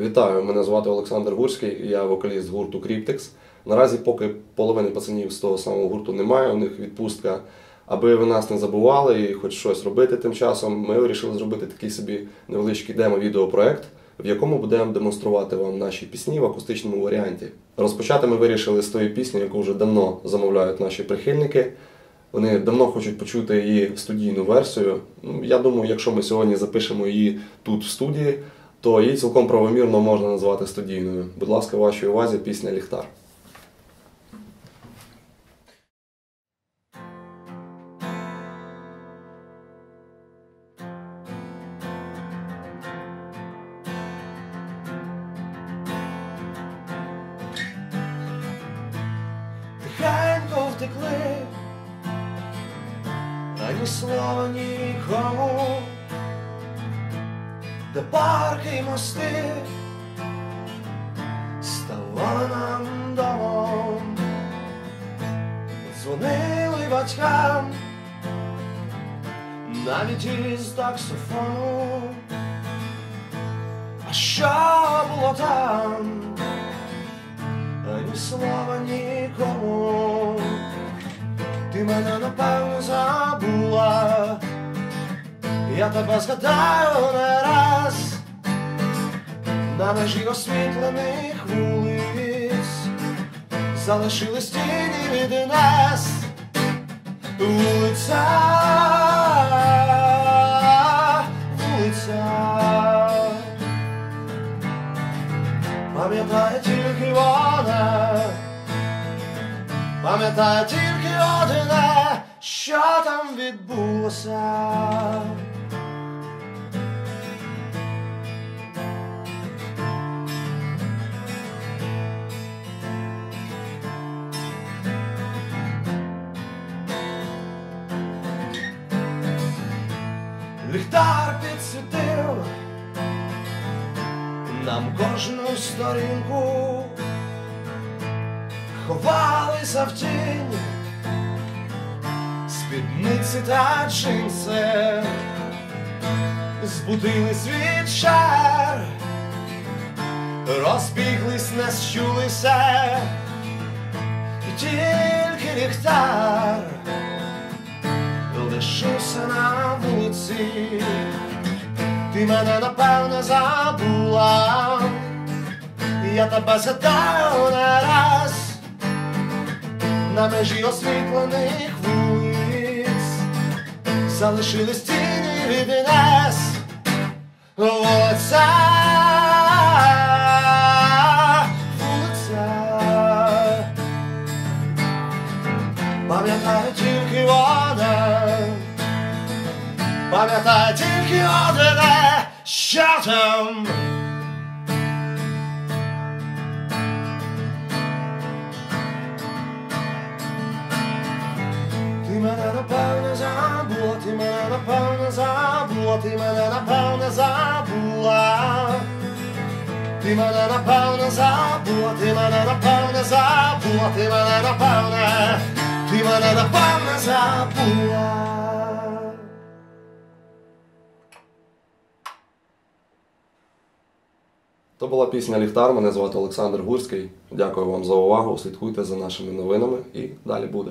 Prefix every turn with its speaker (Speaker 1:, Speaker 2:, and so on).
Speaker 1: Вітаю, мене звати Олександр Гурський, я вокаліст гурту Cryptex. Наразі поки половини пацанів з того самого гурту немає, у них відпустка. Аби ви нас не забували і хоч щось робити тим часом, ми вирішили зробити такий собі невеличкий демо-відеопроект, в якому будемо демонструвати вам наші пісні в акустичному варіанті. Розпочати ми вирішили з тої пісні, яку вже давно замовляють наші прихильники. Вони давно хочуть почути її студійну версію. Ну, Я думаю, якщо ми сьогодні запишемо її тут в студії, то її цілком правомірно можна назвати студійною. Будь ласка, вашій увазі пісня Ліхтар.
Speaker 2: Тихенько втекли, ані слова нікому, де парки й мости ставали нам домом, дзвонили батькам, навіть із таксофону. А що було там? Ані слова нікому, ти мене напевно забула, я тебе згадаю не раз на межі освітлених вулиць, залишились тіні від нас, вулиця, вулиця. Пам'ятає тільки вона, пам'ятає тільки одне, що там відбулося. Ліхтар підсвітив нам кожну сторінку. Ховалися в тінь спідниці та джинси, збудились від шар, розбіглись, не щулися, і тільки ліхтар вулиці ти мене напевне забула, я тебе згадаю не раз. На межі освітлених вулиць, залишились тіні від нас, вулиця, вулиця, пам'ятає тільки вона. Пам'ятай тільки одне, що там. Ти мене напевне забула, ти мене напевне забула, ти мене напевне забула. Ти мене напевне забула, ти мене напевне забула, ти мене напевне, ти мене напевне забула.
Speaker 1: То була пісня Ліхтар. Мене звати Олександр Гурський. Дякую вам за увагу. Слідкуйте за нашими новинами і далі буде.